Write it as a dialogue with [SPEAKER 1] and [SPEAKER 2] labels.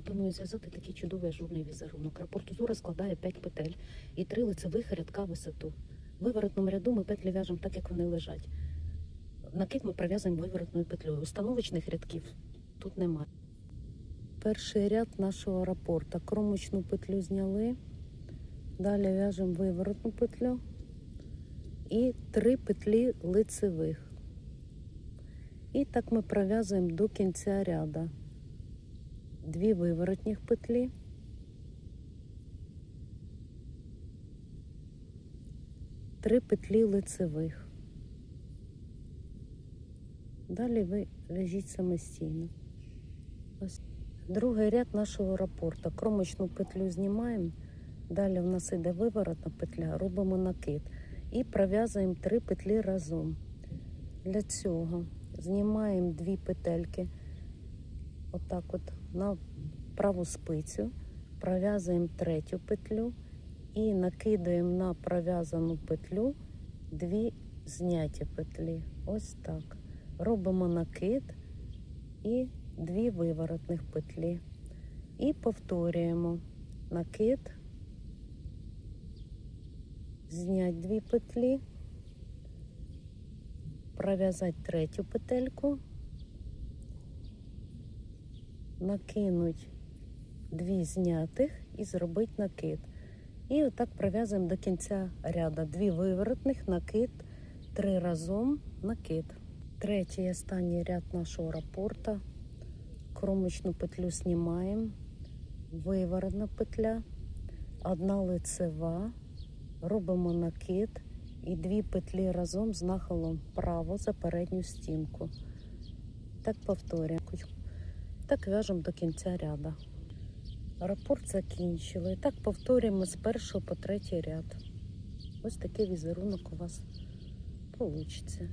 [SPEAKER 1] пропоную зв'язати такий чудовий ажурний візерунок. Рапорт узора складає 5 петель і 3 лицевих рядка висоту. Виворотному ряду ми петлі в'яжемо так, як вони лежать. Накид ми пров'язуємо виворотною петлею. Установочних рядків тут немає. Перший ряд нашого рапорта. Кромочну петлю зняли. Далі в'яжемо виворотну петлю і три петлі лицевих. І так ми пров'язуємо до кінця ряда. Дві виворотніх петлі. Три петлі лицевих. Далі ви в'яжіть самостійно. Ось другий ряд нашого рапорта. Кромочну петлю знімаємо. Далі в нас іде виворотна петля, робимо накид і пров'язуємо три петлі разом. Для цього знімаємо дві петельки, отак от на праву спицю, пров'язуємо третю петлю і накидаємо на пров'язану петлю дві зняті петлі. Ось так. Робимо накид і дві виворотних петлі. І повторюємо накид, зняти дві петлі, пров'язати третю петельку, накинуть дві знятих і зробити накид. І отак пров'язуємо до кінця ряду. Дві виворотних, накид, три разом, накид. Третій і останній ряд нашого рапорта. Кромочну петлю знімаємо, виворотна петля, одна лицева, робимо накид і дві петлі разом з нахилом вправо за передню стінку. Так повторюємо. Так в'яжемо до кінця ряду. Рапорт закінчили. Так повторюємо з першого по третій ряд. Ось такий візерунок у вас вийде.